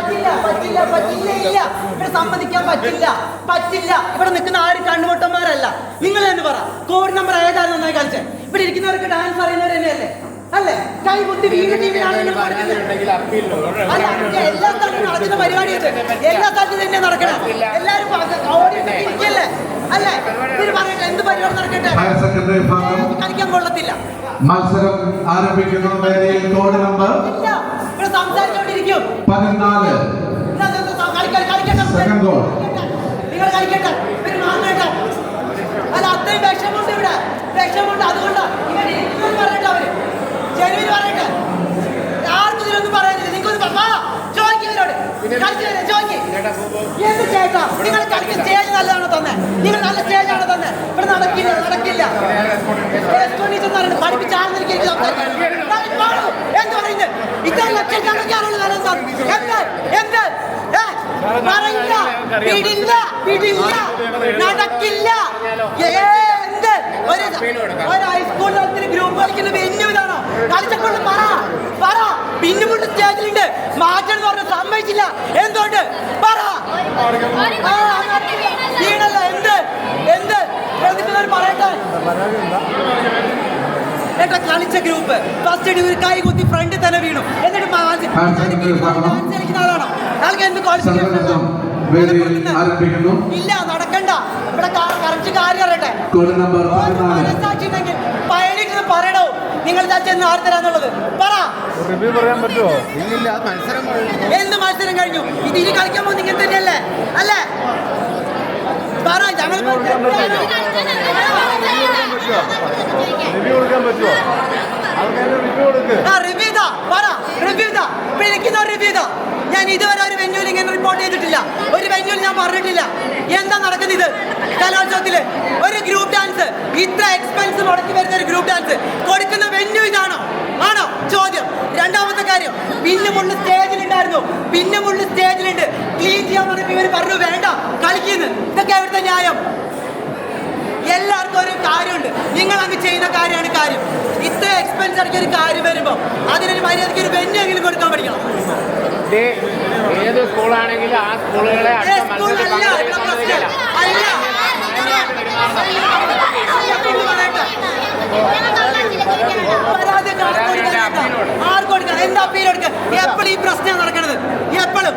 പറ്റില്ല പറ്റില്ല പറ്റില്ല ഇല്ല. ഇവിടെ സമ്മതിക്കാൻ പറ്റില്ല പറ്റില്ല. ഇവിടെ നിൽക്കുന്ന ആരും കണ്ണുപൊട്ടന്മാരല്ല നിങ്ങൾ തന്നെ പറ. കോവിഡ് നമ്പർ ഏതാണ് നന്നായി കളിച്ചേ ഇവിടെ ഇരിക്കുന്നവർക്ക് ഡാൻസ് അറിയുന്നവർ തന്നെയല്ലേ? അല്ലേ? കൈ കുത്തി വീട് എല്ലാ സ്ഥലത്തും നടക്കുന്ന പരിപാടി എല്ലാ സ്ഥലത്തും തന്നെ നടക്കണം. ഓടിയിട്ട് ഇരിക്കല്ലേ? അല്ലേ? ഇവർ പറയട്ടെ എന്ത് പരിപാടി നടക്കട്ടെ? കളിക്കാൻ കൊള്ളത്തില്ല. മത്സരം ആരംഭിക്കുന്ന കോഡ് നമ്പർ പതിനാല്. Second goal. നിങ്ങൾ കളിക്കട്ടെ അല്ല അത്രയും വിഷമുണ്ട് ഇവിടെ. വിഷമുണ്ട് അതുകൊണ്ടാ ഇവർ പറയട്ടെ അവർ. ജനുവിന് പറയട്ടെ. ആർക്കും ഇതിലൊന്നും പറയാനില്ല. നിങ്ങൾക്ക് പറഞ്ഞാ എന്ത് ചേട്ടാ? നിങ്ങൾ കളിക്കുന്ന സ്റ്റേജ് നല്ലതാണോ തന്നെ? നിങ്ങൾ നല്ല സ്റ്റേജ് ആണോ തന്നെ? ഇവിടെ നടക്കില്ല നടക്കില്ല. പഠിപ്പിച്ച എന്ത് പറയുന്നത് ഇത്ര ലക്ഷക്കണക്കാണുള്ള കാലം സാർ എന്ത്? എന്ത്? പറയില്ല. വിടില്ല വിടില്ല നടക്കില്ല. ഏ, ഒരു ഒരു ഹൈസ്കൂൾ തലത്തിൽ ഗ്രൂപ്പ് കളിക്കുന്ന വെന്യൂ ഇതാണോ? കളിച്ചപ്പോൾ പറ പറ. പിന്നുമുട്ട് സ്റ്റേജിലുണ്ട് മാറ്റം എന്ന് പറഞ്ഞ സമ്മതിച്ചില്ല. എന്തുകൊണ്ട്? പറ. വീണല്ല. എന്ത്? എന്ത്? എന്നിട്ട് പറയട്ടെ. ഏട്ടാ കളിച്ച ഗ്രൂപ്പ് ഫസ്റ്റ് ഒരു കൈ കുത്തി ഫ്രണ്ടിൽ തന്നെ വീണു. എന്നിട്ട് ആളാണോ? ആൾക്ക് എന്ത് സംഘടനം ഇല്ല നടക്കണ്ട. ഇവിടെ കറക്റ്റ് കാര്യം അറിയട്ടെ പറയണോ നിങ്ങൾ ചെന്ന് ആർത്തരാന്നുള്ളത് പറ റിവ്യൂ പറയാൻ പറ്റുമോ മത്സരം എന്ത് മത്സരം കഴിഞ്ഞു ഇത് ഇനി കളിക്കാൻ പോകുന്ന ഇങ്ങനെ തന്നെയല്ലേ അല്ലേ പറ ഞങ്ങൾ റിവ്യൂ കൊടുക്കാൻ പറ്റുമോ ആ റിവ്യൂ ഇതാ പറ റിവ്യൂ പിഴയ്ക്കുന്ന റിവ്യൂ ഇതാ. ഞാൻ ഇതുവരെ ഒരു വെന്യൂൽ ഇങ്ങനെ റിപ്പോർട്ട് ചെയ്തിട്ടില്ല. ഒരു വെന്യൂൽ ഞാൻ പറഞ്ഞിട്ടില്ല. എന്താ നടക്കുന്നത്? ഇത് കലോത്സവത്തിൽ ഒരു ഗ്രൂപ്പ് ഡാൻസ് ഇത്ര എക്സ്പെൻസ് മുടക്കി വരുന്ന ഒരു ഗ്രൂപ്പ് ഡാൻസ് കൊടുക്കുന്ന വെന്യൂ ഇതാണോ? ആണോ? ചോദ്യം. രണ്ടാമത്തെ കാര്യം പിന്നെ മുള്ള സ്റ്റേജിലുണ്ടായിരുന്നു. പിന്നെ മുള്ള സ്റ്റേജിലുണ്ട്. ക്ലീൻ ചെയ്യാൻ പറഞ്ഞപ്പോൾ ഇവർ പറഞ്ഞു വേണ്ട കളിക്കുന്നു ഇതൊക്കെ അവിടുത്തെ ന്യായം? എല്ലാവർക്കും ഒരു കാര്യമുണ്ട്. നിങ്ങൾ അങ്ങ് ചെയ്യുന്ന കാര്യമാണ് കാര്യം. ഇത്ര എക്സ്പെൻസ് ഇറക്കിയ ഒരു കാര്യം വരുമ്പോൾ അതിനൊരു മര്യാദയ്ക്ക് ഒരു വെന്നെങ്കിലും കൊടുക്കാൻ പഠിക്കണം. ഏത് സ്കൂളാണെങ്കിലും ആ സ്കൂളുകളെ ഏ, അടുത്ത സ്കൂൾ മത്സരത്തിൽ അല്ല, ഇവിടെ പങ്കെടുപ്പിക്കാൻ പ്രശ്നം. അനുവദിക്കില്ല. അല്ല. പരാതി ഒക്കെ ആർക്ക് കൊടുക്കാനാ? ആർക്ക് കൊടുക്കണം എന്താ അപ്പീൽ കൊടുക്കുക എപ്പോഴും ഈ പ്രശ്നം നടക്കണത് എപ്പോഴും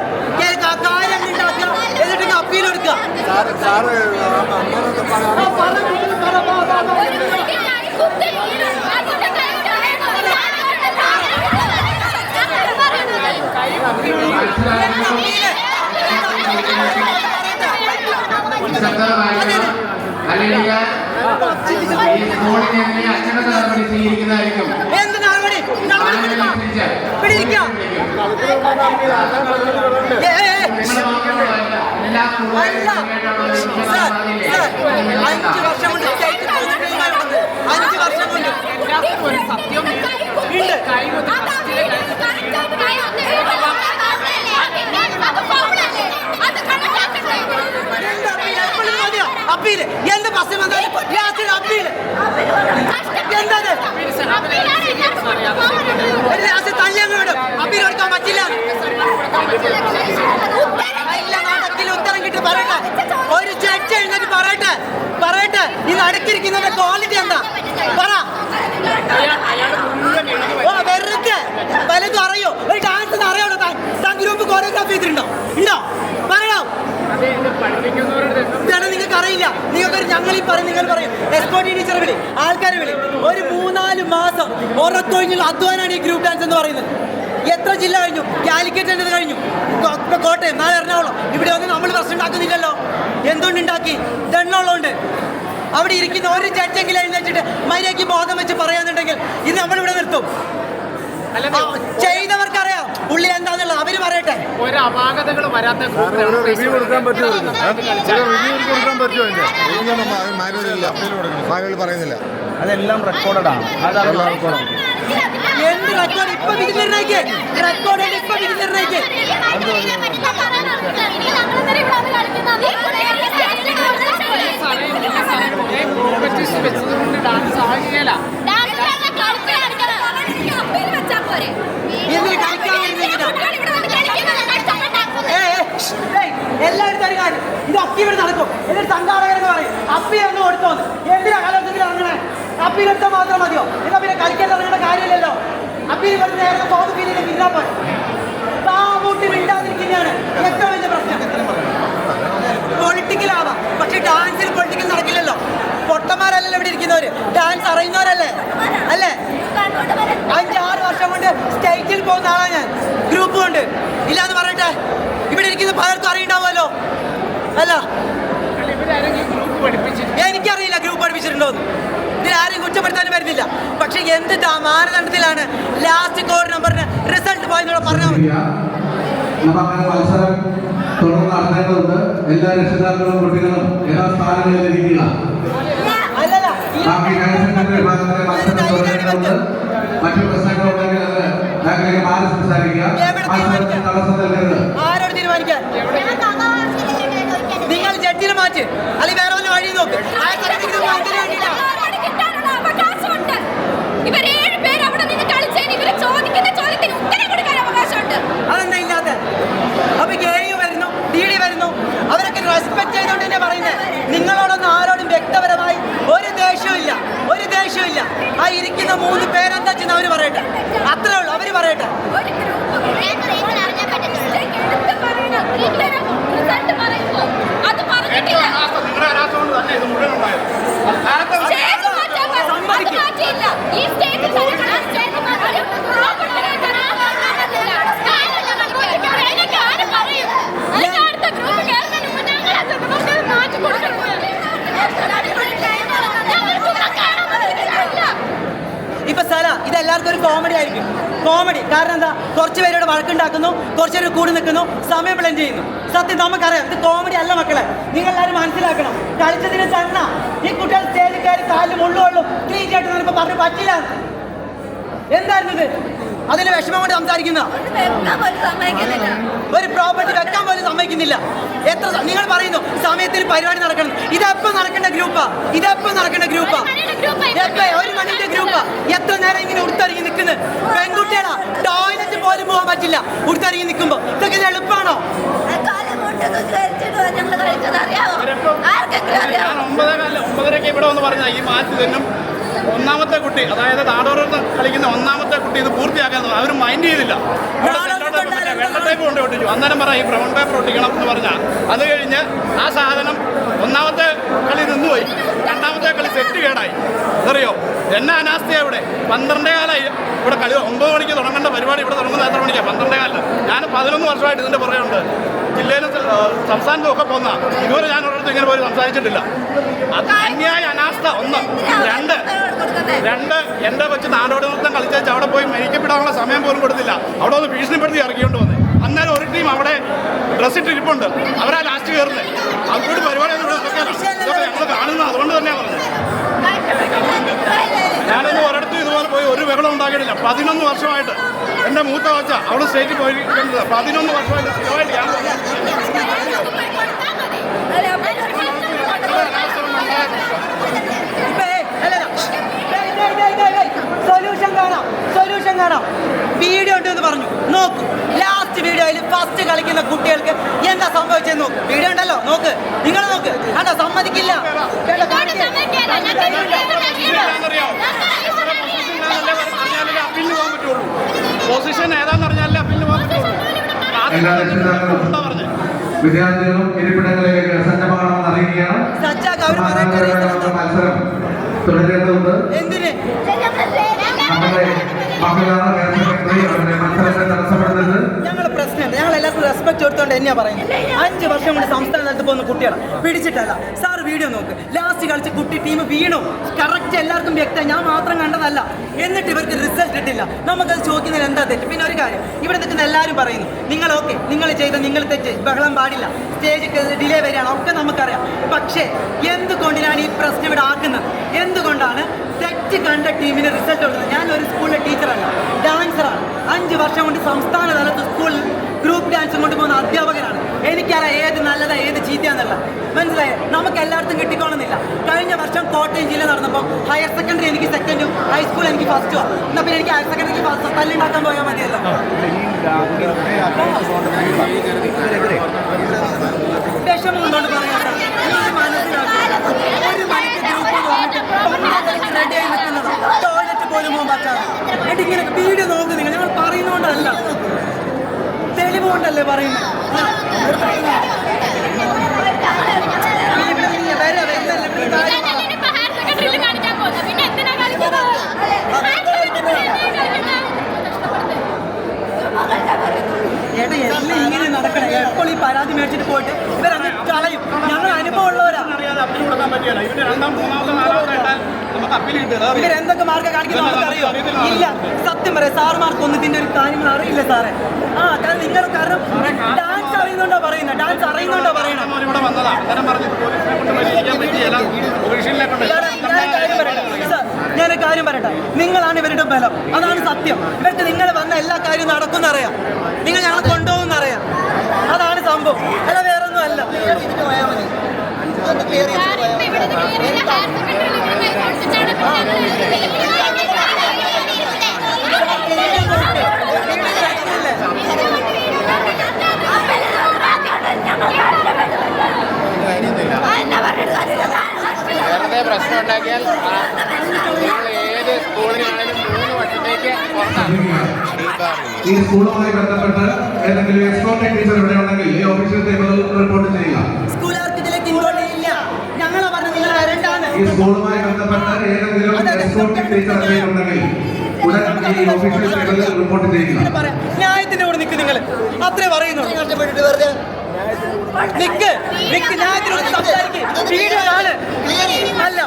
കാര്യം ഉണ്ടാക്കുക എന്നിട്ട് അപ്പീൽ കൊടുക്കുക സാറ് സാറ് ആ, പറ, പറ, പറ, പറ, പറ. അല്ലെങ്കിൽ ഈ സ്കൂളിനെതിരെ അച്ചടക്ക നടപടി സ്വീകരിക്കുന്നതായിരിക്കും എന്ത് നടപടി നടപടി കൊടുക്കണം. ഇവിടെ ഇരിക്കാം ഏ, ഏ, ഏ. നിങ്ങൾ മാത്രമല്ല എല്ലാ അല്ല. സാർ, സാർ, അഞ്ച് വർഷം കൊണ്ട്. അഞ്ച് വർഷം കൊണ്ട് എന്താ അപ്പീൽ? എപ്പോഴും മതിയോ? അപ്പീൽ എന്ത് പ്രശ്നം വന്നാലും ലാസ്റ്റിൽ അപ്പീൽ എന്തത് ഒരു ലാസ്റ്റ് തല്ലിയങ്ങ് വിടും അപ്പീൽ കൊടുക്കാൻ പറ്റില്ല നല്ല നാടകത്തിൽ ഉത്തരം കിട്ടി പറയട്ടെ ഒരു ജഡ്ജ് എഴുന്നേറ്റ് പറയട്ടെ പറയട്ടെ ഈ നടുക്കിരിക്കുന്നതിന്റെ ക്വാളിറ്റി എന്താ പറ ഓ വെറുതെ പലതും അറിയോ ഒരു ഡാൻസ് അറിയാണോ താൻ താൻ ഗ്രൂപ്പ് കോറിയോഗ്രാഫി ചെയ്തിട്ടുണ്ടോ ഉണ്ടോ പറയണോ അത് ഇത് പഠിപ്പിക്കുന്നവരുടെ ഇതാണ് നിങ്ങൾക്ക് അറിയില്ല നിങ്ങൾക്ക് ഒരു ഞങ്ങൾ ഈ പറയും നിങ്ങൾ പറയും എക്സ്പോർട്ട് ടീച്ചർ വിളി ആൾക്കാരെ വിളി. ഒരു മൂന്നാൽ മാസം ഉറക്കൊഴിഞ്ഞുള്ള അധ്വാനാണ് ഈ ഗ്രൂപ്പ് ഡാൻസ് എന്ന് പറയുന്നത്. എത്ര ജില്ല കഴിഞ്ഞു? കാലിക്കറ്റ് എന്നത് കഴിഞ്ഞു. കോട്ടയം നാളെ എറണാകുളം. ഇവിടെ ഒന്നും നമ്മൾ പ്രശ്നം ഉണ്ടാക്കുന്നില്ലല്ലോ. എന്തുകൊണ്ട് ഉണ്ടാക്കി? ദണ്ണുള്ളതുകൊണ്ട് അവിടെ ഇരിക്കുന്ന ഒരു ജഡ്ജെങ്കിലും എഴുന്നേറ്റിട്ട് മര്യാദയ്ക്ക് ബോധം വെച്ച് പറയാന്നുണ്ടെങ്കിൽ ഇത് നമ്മളിവിടെ നിർത്തും. ചെയ്തവർക്കറിയാം. ഉള്ളിൽ എന്താന്നുള്ളത് അവർ പറയട്ടെ. ഒരു അപാകതകൾ വരാത്ത സാറിന് ഒരു റിവ്യൂ കൊടുക്കാൻ പറ്റുമോ ഇതിന്? കളിച്ചാൽ ഒരു റിവ്യൂ കൊടുക്കാൻ പറ്റുമോ അതിന്റെ മാനുവലില്ല മാനുവൽ പറയുന്നില്ല. അതെല്ലാം റെക്കോർഡാണ് അതെല്ലാം റെക്കോർഡാണ് എന്ത് റെക്കോർഡ് ഇപ്പൊ വിധി നിർണയിക്ക് റെക്കോർഡ് ഇപ്പൊ വിധി നിർണയിക്ക് കോമ്പറ്റീഷൻ വെച്ചതുകൊണ്ട് ഡാൻസ് ആകുകയില്ല എന്തിന് കളിക്കാൻ വരുന്നത് ഇങ്ങനെ? ഒക്കെ ഇവിടെ നടക്കും. എന്നിട്ട് സംഘാടകരെന്ന് പറയും. അപ്പി എന്ന് കൊടുത്തോന്ന് എന്തിനാ കലോത്സവത്തിൽ ഇറങ്ങണേ? അപ്പിയിൽ എടുത്താൽ മാത്രം മതിയോ? എന്നാ പിന്നെ കളിക്കാൻ ഇറങ്ങേണ്ട കാര്യമില്ലല്ലോ. അപ്പി ഇവിടെ നേരത്തെ തോന്നി പിന്നെ ഇല്ലാ പോയി താമൂട്ടി മിണ്ടാതിരിക്കുന്നതാണ് ഏറ്റവും വലിയ പ്രശ്നം. പൊളിറ്റിക്കൽ ആവാം. പക്ഷെ ഡാൻസിൽ പൊളിറ്റിക്കൽ നടക്കില്ലല്ലോ. പൊട്ടന്മാരല്ലല്ലോ ഇവിടെ ഇരിക്കുന്നവര്. ഡാൻസ് അറിയുന്നവരല്ലേ? അല്ലേ? അഞ്ചാറ് വർഷം കൊണ്ട് സ്റ്റേറ്റിൽ പോകുന്ന ആളാണ് ഞാൻ. ഗ്രൂപ്പ് കൊണ്ട്. ഇല്ലാന്ന് പറയട്ടെ. ഇരിക്കുന്ന പലർക്കും അറിയണ്ടാവുമല്ലോ. അല്ല. എനിക്കറിയില്ല ഗ്രൂപ്പ് പഠിപ്പിച്ചിട്ടുണ്ടോ ഇതിൽ ആരെയും കുറ്റപ്പെടുത്താനും വരുന്നില്ല. പക്ഷെ എന്ത് മാനദണ്ഡത്തിലാണ് ലാസ്റ്റ് കോഡ് നമ്പറിന് റിസൾട്ട് പോയെന്നുള്ള പറഞ്ഞാൽ മത്സരം തുടർന്ന് നടത്തേണ്ടതുണ്ട്. എല്ലാ രക്ഷിതാക്കളും കുട്ടികളും സ്ഥാനങ്ങളിൽ ഇരിക്കുക. മറ്റു പ്രശ്നങ്ങളുണ്ടെങ്കിൽ അത് തടസ്സം നൽകരുത് തീരുമാനിക്കാൻ. നിങ്ങൾ ജഡ്ജിനെ മാറ്റ്. അല്ലെങ്കിൽ വേറെ വല്ല വഴി നോക്ക്. അതെന്താ ഇല്ലാത്ത? അപ്പൊ കെ വരുന്നു ഡി ഡി വരുന്നു. അവരൊക്കെ റെസ്പെക്ട് ചെയ്തുകൊണ്ട് തന്നെ പറയുന്നത് നിങ്ങളോടൊന്നും ആരോടും വ്യക്തപരമായി ഒരു ദേഷ്യമില്ല ഒരു ദേഷ്യമില്ല ആ ഇരിക്കുന്ന മൂന്ന് പേരെന്താ വെച്ചെന്ന് അവർ പറയട്ടെ. അത്രേ ഉള്ളൂ. അവർ പറയട്ടെ ഒരു ഗ്രൂപ്പ് അറിഞ്ഞാൽ പറ്റുന്നില്ല എടുത്ത് പറയണം ഇത്തരം റിസൾട്ട് പറയുമ്പോൾ അത് പറഞ്ഞിട്ടില്ല നിങ്ങളുടെ അനാഥകൊണ്ട് തന്നെ ഇത് മുഴുവൻ ഉണ്ടായത് സ്റ്റേജ് മാറ്റാൻ പറഞ്ഞു. അത് മാറ്റിയില്ല ഈ സ്റ്റേജിൽ തന്നെ ആ സ്റ്റേജിൽ മാറ്റി ഒരു ഗ്രൂപ്പ് ഉണ്ടാക്കാൻ എനിക്ക് ആരും പറയും എനിക്ക് അടുത്ത ഗ്രൂപ്പ് കേൾക്കാൻ മുമ്പ് ഞങ്ങൾ അത് നമുക്ക് മാറ്റി കൊടുക്കണം ഞങ്ങൾക്ക് കാണാൻ പറ്റുന്നില്ല ഇപ്പൊ സ്ഥല ഇത് എല്ലാവർക്കും ഒരു കോമഡി ആയിരിക്കും. കോമഡി കാരണം എന്താ? കുറച്ച് പേരോട് വഴക്കുണ്ടാക്കുന്നു കുറച്ച് പേര് കൂടി നിൽക്കുന്നു സമയം പ്ലാൻ ചെയ്യുന്നു. സത്യം നമുക്കറിയാം ഇത് കോമഡി അല്ല മക്കളെ. നിങ്ങൾ എല്ലാവരും മനസ്സിലാക്കണം. കളിച്ചതിന് തന്ന ഈ കുട്ടികൾ സ്റ്റേജിൽ കയറി കാലിൽ മുള്ളുകൊള്ളും ക്ലീൻ ആയിട്ട് നിനക്ക് പറഞ്ഞു പറ്റില്ല എന്തായിരുന്നു ഇത് അതിന് വിഷമം കൊണ്ട് സംസാരിക്കുന്ന? ഒരു പ്രോപ്പർട്ടി വെക്കാൻ പോലും സമ്മതിക്കുന്നില്ല. എത്ര നിങ്ങൾ പറയുന്നു സമയത്തിൽ പരിപാടി നടക്കണം. ഇതെപ്പോ നടക്കേണ്ട ഗ്രൂപ്പാ? ഇതെപ്പോ നടക്കേണ്ട ഗ്രൂപ്പാ എപ്പോ ഒരു മണിന്റെ ഗ്രൂപ്പാ എത്ര നേരം ഇങ്ങനെ ഉടുത്തറിഞ്ഞ് നിൽക്കുന്നത് പെൺകുട്ടികളാ ടോയ്ലറ്റ് പോലും പോകാൻ പറ്റില്ല. ഉടുത്തറിഞ്ഞ് നിൽക്കുമ്പോ ഇതൊക്കെ ഇത് എളുപ്പമാണോ ഞാൻ ഇവിടെ വന്ന് പറഞ്ഞ ഈ മാച്ച് തന്നും ഒന്നാമത്തെ കുട്ടി അതായത് താടോറത്ത് കളിക്കുന്ന ഒന്നാമത്തെ കുട്ടി ഇത് പൂർത്തിയാക്കാൻ അവർ മൈൻഡ് ചെയ്തില്ല. വെള്ള ടൈപ്പ് കൊണ്ട് ഒട്ടിച്ചു. അന്നേരം പറ ഈ ബ്രൗൺ പേപ്പർ ഒട്ടിക്കണം എന്ന് പറഞ്ഞാൽ അത് കഴിഞ്ഞ് ആ സാധനം ഒന്നാമത്തെ കളി നിന്നുപോയി. രണ്ടാമത്തെ കളി സെറ്റ് കേടായി. അറിയോ എന്നാ അനാസ്ഥയാണ് ഇവിടെ? പന്ത്രണ്ടേ കാലായി. ഇവിടെ കളി ഒമ്പത് മണിക്ക് തുടങ്ങേണ്ട പരിപാടി ഇവിടെ തുടങ്ങുന്നത് എത്ര മണിക്കാണ് പന്ത്രണ്ടേ കാലിൽ ഞാൻ പതിനൊന്ന് വർഷമായിട്ട് ഇതിന്റെ പുറകെയുണ്ട് ജില്ലയിലും ആ, സംസ്ഥാനത്തും ഒക്കെ പോന്ന. ഇതുവരെ ഞാൻ ഒരിടത്തും ഇങ്ങനെ പോയി സംസാരിച്ചിട്ടില്ല. അത് അന്യായ അനാസ്ഥ ഒന്ന്. രണ്ട്. രണ്ട് എന്റെ കൊച്ചു നാടോടി നൃത്തം കളിച്ചേച്ച് അവിടെ പോയി മരിക്കപ്പെടാനുള്ള സമയം പോലും കൊടുത്തില്ല. അവിടെ ഒന്ന് ഭീഷണിപ്പെടുത്തി ഇറക്കിക്കൊണ്ട് വന്നു. അന്നേരം ഒരു ടീം അവിടെ ഡ്രസ് ഇട്ടിരിപ്പുണ്ട് അവരാ ലാസ്റ്റ് കയറുന്നത് അവരോട് പരിപാടി ഞങ്ങൾ കാണുന്നത് അതുകൊണ്ട് തന്നെയാണ് പറഞ്ഞത്. ഞാനൊന്ന് പോയി ഒരു ബഹളം ഉണ്ടാക്കിയിട്ടില്ല പതിനൊന്ന് വർഷമായിട്ട് എന്റെ മൂത്ത വച്ച അവിടെ സ്റ്റേറ്റിൽ പോയിരിക്കുന്നത് പതിനൊന്ന് വർഷമായിട്ട് സ്ഥിരമായിട്ട് ഞാൻ സൊല്യൂഷൻ കാണാം സൊല്യൂഷൻ കാണാം വീഡിയോ ഉണ്ട് എന്ന് പറഞ്ഞു നോക്കൂ ലാസ്റ്റ് വീഡിയോയിൽ ഫസ്റ്റ് കളിക്കുന്ന കുട്ടികൾക്ക് എന്താ സംഭവിച്ചെന്ന് നോക്ക് വീഡിയോ ഉണ്ടല്ലോ നോക്ക് നിങ്ങൾ നോക്ക് കണ്ടോ സമ്മതിക്കില്ല കേട്ടോ, കാണിക്ക്. അപ്പീലിന് പോകാൻ പറ്റുള്ളൂ. പൊസിഷൻ ഏതാന്ന് അറിഞ്ഞാലേ അപ്പീലിന് പോകാൻ പറ്റുള്ളൂ വിദ്യാർത്ഥികളും ഇരിപ്പിടങ്ങളിലേക്ക് സജ്ജമാകണമെന്ന് അറിയുകയാണ്? മത്സരം തുടരേണ്ടതുണ്ട്. എന്തിന്? നമ്മുടെ അവരുടെ മത്സരത്തെ തടസ്സപ്പെടുന്നത് ഞങ്ങൾ പ്രശ്നമുണ്ട് ഞങ്ങൾ എല്ലാവർക്കും റെസ്പെക്ട് കൊടുത്തോണ്ട് തന്നെയാ പറയുന്നത്. അഞ്ച് വർഷം കൊണ്ട് സംസ്ഥാന തലത്തിൽ പോകുന്ന കുട്ടികളാണ് പിടിച്ചിട്ടല്ല. സാർ വീഡിയോ നോക്ക്. ലാസ്റ്റ് കളിച്ച് കുട്ടി ടീം വീണു. കറക്റ്റ് എല്ലാവർക്കും വ്യക്തമായി ഞാൻ മാത്രം കണ്ടതല്ല. എന്നിട്ട് ഇവർക്ക് റിസൾട്ട് കിട്ടില്ല. നമുക്കത് ചോദിക്കുന്നതിന് എന്താ തെറ്റ്? പിന്നെ ഒരു കാര്യം. ഇവിടെ നിൽക്കുന്ന എല്ലാവരും പറയുന്നു നിങ്ങൾ ഓക്കെ നിങ്ങൾ ചെയ്ത നിങ്ങൾ തെറ്റ് ബഹളം പാടില്ല. സ്റ്റേജ് ഡിലേ വരികയാണ് ഒക്കെ നമുക്കറിയാം. പക്ഷേ എന്തുകൊണ്ടിനാണ് ഈ പ്രശ്നം ഇവിടെ ആക്കുന്നത്? എന്തുകൊണ്ടാണ് തെറ്റ് കണ്ട ടീമിന് റിസൾട്ട് കൊടുക്കുന്നത്? ഞാൻ ഒരു സ്കൂളിലെ ടീച്ചറല്ല ഡാൻസറാണ് അഞ്ച് വർഷം കൊണ്ട് സംസ്ഥാന തലത്ത് സ്കൂളിൽ ഗ്രൂപ്പ് ഡാൻസ് കൊണ്ടുപോകുന്ന അധ്യാപകനാണ്. എനിക്കറിയാം ഏത് നല്ലതാ ഏത് ചീത്തയാന്നുള്ള മനസ്സിലായോ? നമുക്ക് എല്ലായിടത്തും കിട്ടിക്കോണമെന്നില്ല കഴിഞ്ഞ വർഷം കോട്ടയം ജില്ല നടന്നപ്പോൾ ഹയർ സെക്കൻഡറി എനിക്ക് സെക്കൻഡും ഹൈസ്കൂൾ എനിക്ക് ഫസ്റ്റും എന്നാൽ പിന്നെ എനിക്ക് ഹയർ സെക്കൻഡറിക്ക് ഫസ്റ്റ് തല്ലുണ്ടാക്കാൻ പോയാൽ മതിയല്ലോ. വിഷമം പറയാം ടോയ്ലറ്റ് പോലും പോകാൻ പറ്റാതെ എന്നിട്ട് ഇങ്ങനെ വീഡിയോ നോക്കുന്നത് നിങ്ങൾ. ഞങ്ങൾ പറയുന്നതുകൊണ്ടല്ല കാണിക്കാൻ കൊണ്ടല്ലേ എല്ലാം ഇങ്ങനെ നടക്കണം. എപ്പോൾ ഈ പരാതി മേടിച്ചിട്ട് പോയിട്ട്? കൊടുക്കാൻ പറ്റിയല്ല ഇവന്റെ രണ്ടാം മൂന്നാമത്തെ നാലാമത്തെ ഇട്ടാൽ നമുക്ക് അപ്പീൽ കിട്ടില്ല ഇവരെന്തൊക്കെ മാർഗം കാണിക്കുന്നു നമുക്കറിയോ ഇല്ല സത്യം പറയാം സാർമാർക്ക് ഒന്നും ഇതിന്റെ ഒരു കാര്യങ്ങൾ അറിയില്ല സാറേ ആ കാരണം നിങ്ങൾ കാരണം ഡാൻസ് അറിയുന്നുണ്ടോ പറയുന്നത് ഡാൻസ് അറിയുന്നുണ്ടോ പറയുന്നത് ഇവിടെ വന്നതാ അന്നേരം ഞാൻ കാര്യം പറയട്ടെ സാർ ഞാനൊരു കാര്യം പറയട്ടെ നിങ്ങളാണ് ഇവരുടെ ബലം അതാണ് സത്യം ഇവർക്ക് നിങ്ങൾ വന്ന എല്ലാ കാര്യവും നടക്കും അറിയാം നിങ്ങൾ ഞങ്ങളെ കൊണ്ടുപോകുന്നറിയാം അതാണ് സംഭവം അല്ല വേറൊന്നും അല്ല പ്രശ്നം ഉണ്ടാക്കിയാൽ ആ, നിങ്ങൾ ഏത് സ്കൂളിനാണെങ്കിലും മൂന്ന് വർഷത്തേക്ക് പുറത്താണ് ഈ സ്കൂളുമായി ബന്ധപ്പെട്ട് ഏതെങ്കിലും എക്സ്പോർട്ടിംഗ് ടീച്ചർ ഇവിടെ ഉണ്ടെങ്കിൽ ഈ ഓഫീസിൽ റിപ്പോർട്ട് ചെയ്യുക ഈ സ്കൂളുമായി ബന്ധപ്പെട്ട ഏതെങ്കിലും എക്സ്പോർട്ടിംഗ് ടീച്ചർ ഉടൻ ഈ റിപ്പോർട്ട് ചെയ്യുക. ന്യായത്തിന്റെ കൂടെ നിൽക്ക് നിങ്ങൾ അത്രേ പറയുന്നുള്ളൂ. നിക്ക് നിക്ക് ന്യായത്തിനോട് സംസാരിക്ക്. അല്ല.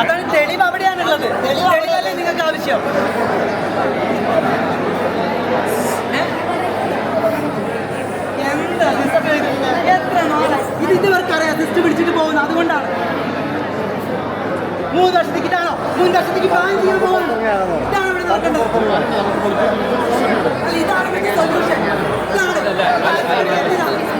അതാണ് തെളിവ് അവിടെയാണുള്ളത്. തെളിവല്ലേ നിങ്ങൾക്ക് ആവശ്യം. എന്താ? എത്ര നാളെ ഇത് അതുകൊണ്ടാണ് മൂന്ന് വർഷത്തേക്ക് ഇതാണോ മൂന്ന് വർഷത്തേക്ക് പ്ലാൻ ചെയ്യാൻ പോകുന്നത് ഇതാണ് ഇവിടെ നടക്കേണ്ടത് അല്ല ഇതാണ് സൊല്യൂഷൻ ഇതാണ്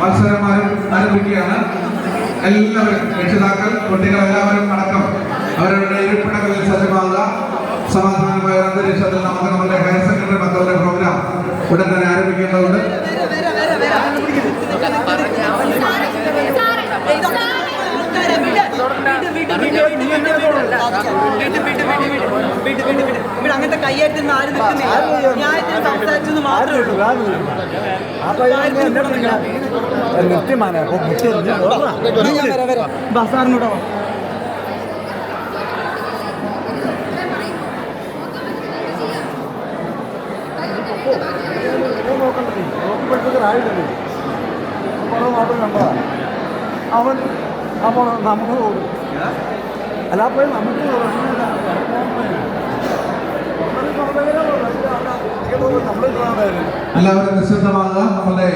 മത്സരം ആരം- ആരംഭിക്കുകയാണ് എല്ലാവരും രക്ഷിതാക്കൾ കുട്ടികൾ എല്ലാവരും അടക്കം അവരുടെ ഇരിപ്പിടങ്ങളിൽ സജ്ജമാകുക സമാധാനമായ അന്തരീക്ഷത്തിൽ നമുക്ക് നമ്മുടെ ഹയർ സെക്കൻഡറി മക്കളുടെ പ്രോഗ്രാം ഉടൻ തന്നെ ആരംഭിക്കേണ്ടതുണ്ട് അങ്ങനത്തെ കയ്യേറ്റുന്ന ആരും നിൽക്കുന്നില്ല ന്യായത്തിന് സംസാരിച്ചെന്ന് മാത്രമേ ഉള്ളൂ ബസാറിനോടോ അവൻ അപ്പോൾ നമുക്ക് തോന്നും അല്ല അപ്പോൾ നമുക്ക് എല്ലാവരും നിശ്ചിതമാകുക നമ്മുടെ